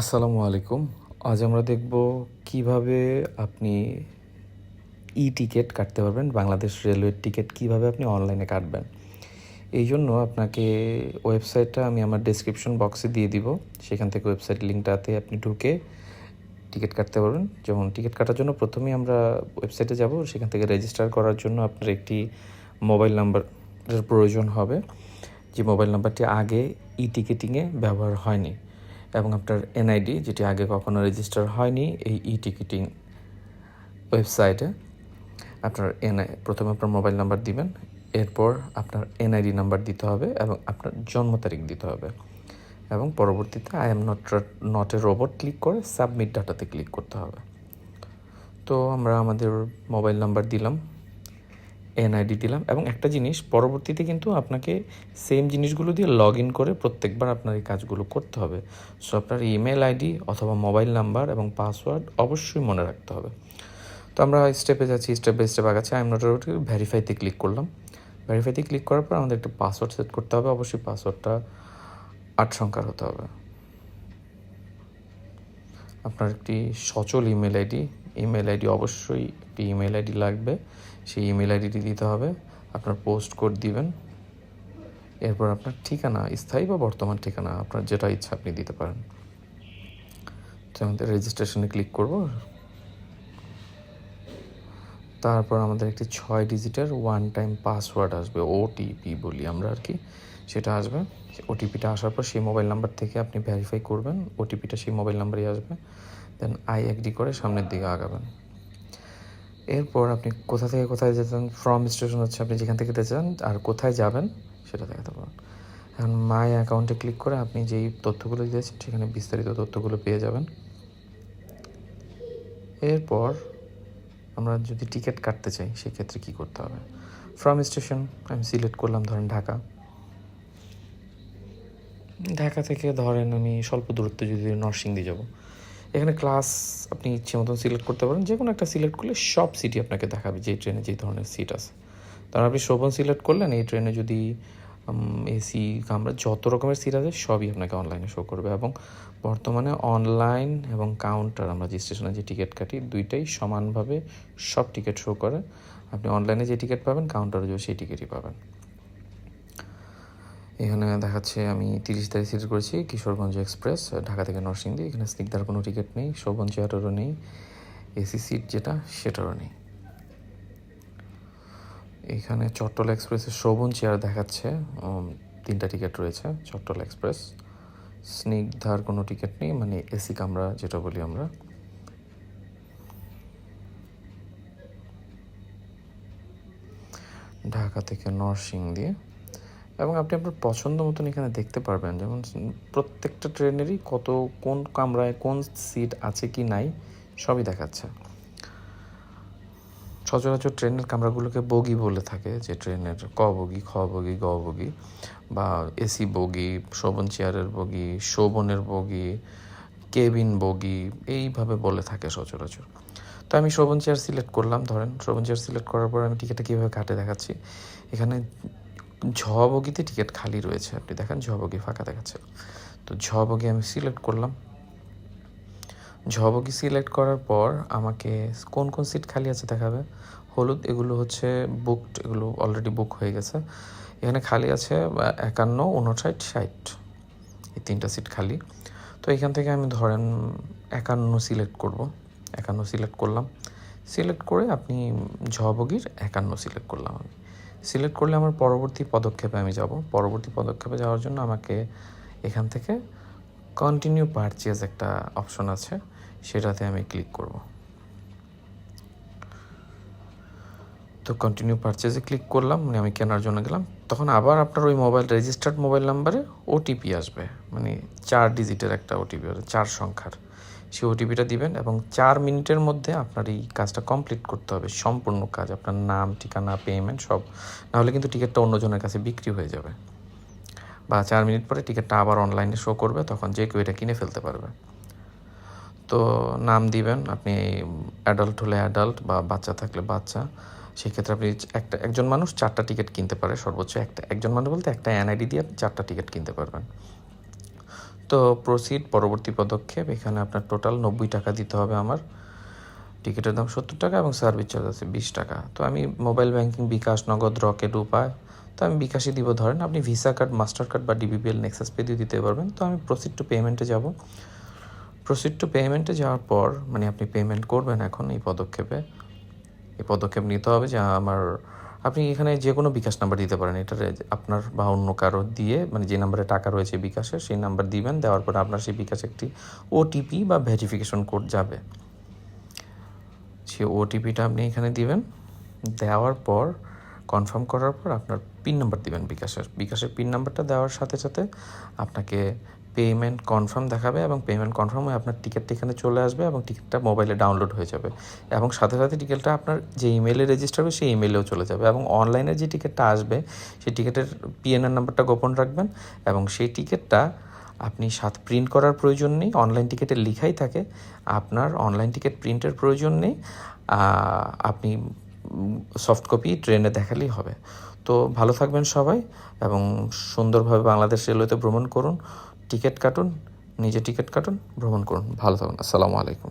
আসসালামু আলাইকুম। আজ আমরা দেখব কীভাবে আপনি ই টিকিট কাটতে পারবেন, বাংলাদেশ রেলওয়ের টিকিট কীভাবে আপনি অনলাইনে কাটবেন। এই জন্য আপনাকে ওয়েবসাইটটা আমি আমার ডেসক্রিপশন বক্সে দিয়ে দিব। সেখান থেকে ওয়েবসাইট লিঙ্কটাতে আপনি ঢুকে টিকিট কাটতে পারবেন। যেমন টিকিট কাটার জন্য প্রথমেই আমরা ওয়েবসাইটে যাব। সেখান থেকে রেজিস্টার করার জন্য আপনার একটি মোবাইল নাম্বারের প্রয়োজন হবে। যে মোবাইল নাম্বারটি আগে ই টিকিটিংয়ে ব্যবহার হয়নি। এবং আপনার এনআইডি যেটি আগে কখনো রেজিস্টার হয়নি, এই ই টিকিটিং ওয়েবসাইটে আপনার এনআই প্রথমে আপনার মোবাইল নাম্বার দিবেন, এরপর আপনার এনআইডি নাম্বার দিতে হবে এবং আপনার জন্ম তারিখ দিতে হবে। এবং পরবর্তীতে I am not not a robot click করে সাবমিট ডাটাতে ক্লিক করতে হবে। তো আমরা আমাদের মোবাইল নাম্বার দিলাম। এনআইডি দিলাম এবং একটা জিনিস পরবর্তীতে কিন্তু আপনাকে সেম জিনিসগুলো দিয়ে লগ ইন করে প্রত্যেকবার আপনার এই কাজগুলো করতে হবে। সো আপনার ইমেল আইডি অথবা মোবাইল নাম্বার এবং পাসওয়ার্ড অবশ্যই মনে রাখতে হবে। তো আমরা স্টেপে যাচ্ছি স্টেপ বাই স্টেপ আগাচ্ছি। আই এম নট ভেরিফাইতে ক্লিক করলাম। ভেরিফাইতে ক্লিক করার পর আমাদের একটা পাসওয়ার্ড সেট করতে হবে। অবশ্যই পাসওয়ার্ডটা আট সংখ্যার হতে হবে। আপনার একটি সচল ইমেল আইডি ইমেল আইডি অবশ্যই একটি ইমেল আইডি লাগবে। সেই ইমেল আইডিটি দিতে হবে, আপনার পোস্ট কোড দিবেন। এরপর আপনার ঠিকানা, স্থায়ী বা বর্তমান ঠিকানা, আপনার যেটা ইচ্ছা আপনি দিতে পারেন। আমাদের রেজিস্ট্রেশনে ক্লিক করব। তারপর আমাদের একটি ছয় ডিজিটের ওয়ান টাইম পাসওয়ার্ড আসবে ওটিপি বলি আমরা আর কি। সেটা আসবে। ওটিপিটা আসার পর সেই মোবাইল নাম্বার থেকে আপনি ভেরিফাই করবেন ওটিপিটা সেই মোবাইল নাম্বারই আসবে। দেন আই এগ্রি করে সামনের দিকে আগাবেন। এরপর আপনি কোথা থেকে কোথায় যেতেন ফ্রম স্টেশন হচ্ছে আপনি যেখান থেকে যেতে চান আর কোথায় যাবেন সেটা দেখাতে পারেন এখন মাই অ্যাকাউন্টে ক্লিক করে আপনি যেই তথ্যগুলো দিয়েছেন সেখানে বিস্তারিত তথ্যগুলো পেয়ে যাবেন। এরপর আমরা যদি টিকিট কাটতে চাই, সেক্ষেত্রে কী করতে হবে? ফ্রম স্টেশন আমি সিলেক্ট করলাম, ধরেন ঢাকা। ঢাকা থেকে ধরেন আমি স্বল্প দূরত্বে যদি নরসিংদী যাব এখানে ক্লাস আপনি ইচ্ছে মতন সিলেক্ট করতে পারেন। যে কোনো একটা সিলেক্ট করলে সব সিটি আপনাকে দেখাবে যে ট্রেনে যে ধরনের সিট আছে। তারপর আপনি শোভন সিলেক্ট করলেন, এই ট্রেনে যদি এসি কামরা যত রকমের সিট আছে সবই আপনাকে অনলাইনে শো করবে এবং বর্তমানে অনলাইন এবং কাউন্টার আমরা যে স্টেশনে যে টিকিট কাটি, দুইটাই সমানভাবে সব টিকিট শো করে। আপনি অনলাইনে যে টিকিট পাবেন কাউন্টারে যে সেই টিকিটই পাবেন। এখানে দেখাচ্ছে আমি তিরিশ তারিখ সিট করেছি কিশোরগঞ্জ এক্সপ্রেস ঢাকা থেকে নরসিংদী। এখানে স্নিগ্ধার কোনো টিকিট নেই শোভন চেয়ারেরও নেই এসি সিট যেটা সেটারও নেই। এখানে চট্টল এক্সপ্রেসের শোভন চেয়ার দেখাচ্ছে তিনটা টিকিট রয়েছে চট্টল এক্সপ্রেস। স্নিগ্ধার কোনো টিকিট নেই মানে এসি কামরা যেটা বলি আমরা। ঢাকা থেকে নরসিংদী। এবং আপনি আপনার পছন্দ মতন এখানে দেখতে পারবেন। যেমন প্রত্যেকটা ট্রেনেরই কত, কোন কামরায় কোন সিট আছে কি নাই, সবই দেখাচ্ছে। সচরাচর ট্রেনের কামরাগুলোকে বগি বলে থাকে, যে ট্রেনের ক বগি, খ বগি, গ বগি, বা এসি বগি, শোভন চেয়ারের বগি, শোভনের বগি, কেবিন বগি, এইভাবে বলে থাকে সচরাচর। তো আমি শোভন চেয়ার সিলেক্ট করলাম, ধরেন শোভন চেয়ার সিলেক্ট করার পর আমি টিকিটটা কীভাবে কাটে দেখাচ্ছি? এখানে ঝ বগিতে টিকিট খালি রয়েছে। আপনি দেখেন ঝ বগি ফাঁকা দেখাচ্ছে। তো ঝ বগি আমি সিলেক্ট করলাম। ঝ বগি সিলেক্ট করার পর আমাকে কোন কোন সিট খালি আছে দেখাবে? হলুদ, এগুলো হচ্ছে বুকড এগুলো অলরেডি বুক হয়ে গেছে। এখানে খালি আছে একান্ন, উনষাট, ষাট। এই তিনটা সিট খালি। তো এখান থেকে আমি ধরেন একান্ন সিলেক্ট করব। একান্ন সিলেক্ট করলাম। সিলেক্ট করে আপনি ঝ বগির একান্ন সিলেক্ট করলাম আমি। সিলেক্ট করলে আমার পরবর্তী পদক্ষেপে আমি যাব। পরবর্তী পদক্ষেপে যাওয়ার জন্য আমাকে এখান থেকে কন্টিনিউ পারচেজ একটা অপশন আছে, সেটাতে আমি ক্লিক করব। তো কন্টিনিউ পারচেজে ক্লিক করলাম মানে আমি কেনার জন্য গেলাম। তখন আবার আপনার ওই মোবাইল রেজিস্টার্ড মোবাইল নাম্বারে ওটিপি আসবে। মানে চার ডিজিটের একটা ওটিপি আসবে চার সংখ্যার। সেই ওটিপিটা দিবেন এবং চার মিনিটের মধ্যে আপনার এই কাজটা কমপ্লিট করতে হবে। সম্পূর্ণ কাজ, আপনার নাম, ঠিকানা পেমেন্ট সব। নাহলে কিন্তু টিকিটটা অন্যজনের কাছে বিক্রি হয়ে যাবে। বা চার মিনিট পরে টিকিটটা আবার অনলাইনে শো করবে, তখন যে কেউ এটা কিনে ফেলতে পারবে। তো নাম দিবেন, আপনি অ্যাডাল্ট হলে অ্যাডাল্ট বা বাচ্চা থাকলে বাচ্চা। সেক্ষেত্রে আপনি একটা, একজন মানুষ চারটা টিকিট কিনতে পারে সর্বোচ্চ একটা। একজন মানুষ বলতে একটা এনআইডি দিয়ে আপনি চারটা টিকিট কিনতে পারবেন। তো প্রসিড পরবর্তী পদক্ষেপ, এখানে আপনার টোটাল নব্বই টাকা দিতে হবে আমার। টিকিটের দাম সত্তর টাকা এবং সার্ভিস চার্জ আছে বিশ টাকা। তো আমি মোবাইল ব্যাংকিং বিকাশ, নগদ, রকেট উপায়, তো আমি বিকাশে দিব। ধরেন আপনি ভিসা কার্ড মাস্টার কার্ড বা ডিবিপিএল নেক্সাস পে দিয়ে দিতে পারবেন। তো আমি প্রসিড টু পেমেন্টে যাব। প্রসিড টু পেমেন্টে যাওয়ার পর মানে আপনি পেমেন্ট করবেন এখন এই পদক্ষেপে। এই পদক্ষেপ নিতে হবে যা আমার আপনি এখানে যে কোনো বিকাশ নাম্বার দিতে পারেন। এটা আপনার বা অন্য কারও দিয়ে মানে যে নাম্বারে টাকা রয়েছে বিকাশে সেই নাম্বার দিবেন, দেওয়ার পর আপনার সেই বিকাশে একটি ওটিপি বা ভেরিফিকেশন কোড যাবে। সেই ওটিপিটা আপনি এখানে দিবেন। দেওয়ার পর কনফার্ম করার পর আপনার পিন নাম্বার দিবেন বিকাশের। বিকাশের পিন নাম্বারটা দেওয়ার সাথে সাথে আপনাকে পেমেন্ট কনফার্ম দেখাবে এবং পেমেন্ট কনফার্ম হয়ে আপনার টিকিটটা এখানে চলে আসবে এবং টিকিটটা মোবাইলে ডাউনলোড হয়ে যাবে। এবং সাথে সাথে টিকিটটা আপনার যে ইমেলে রেজিস্টার হবে সেই ইমেলেও চলে যাবে। এবং অনলাইনে যে টিকিটটা আসবে, সেই টিকিটের পিএনআর নাম্বারটা গোপন রাখবেন এবং সেই টিকিটটা আপনি সাথে প্রিন্ট করার প্রয়োজন নেই। অনলাইন টিকিটে লেখাই থাকে। আপনার অনলাইন টিকিট প্রিন্টের প্রয়োজন নেই। আপনি সফট কপি ট্রেনে দেখালেই হবে। তো ভালো থাকবেন সবাই এবং সুন্দরভাবে বাংলাদেশ রেলওয়েতে ভ্রমণ করুন। টিকিট কাটুন নিজে টিকিট কাটুন ভ্রমণ করুন। ভালো থাকুন। আসসালামু আলাইকুম।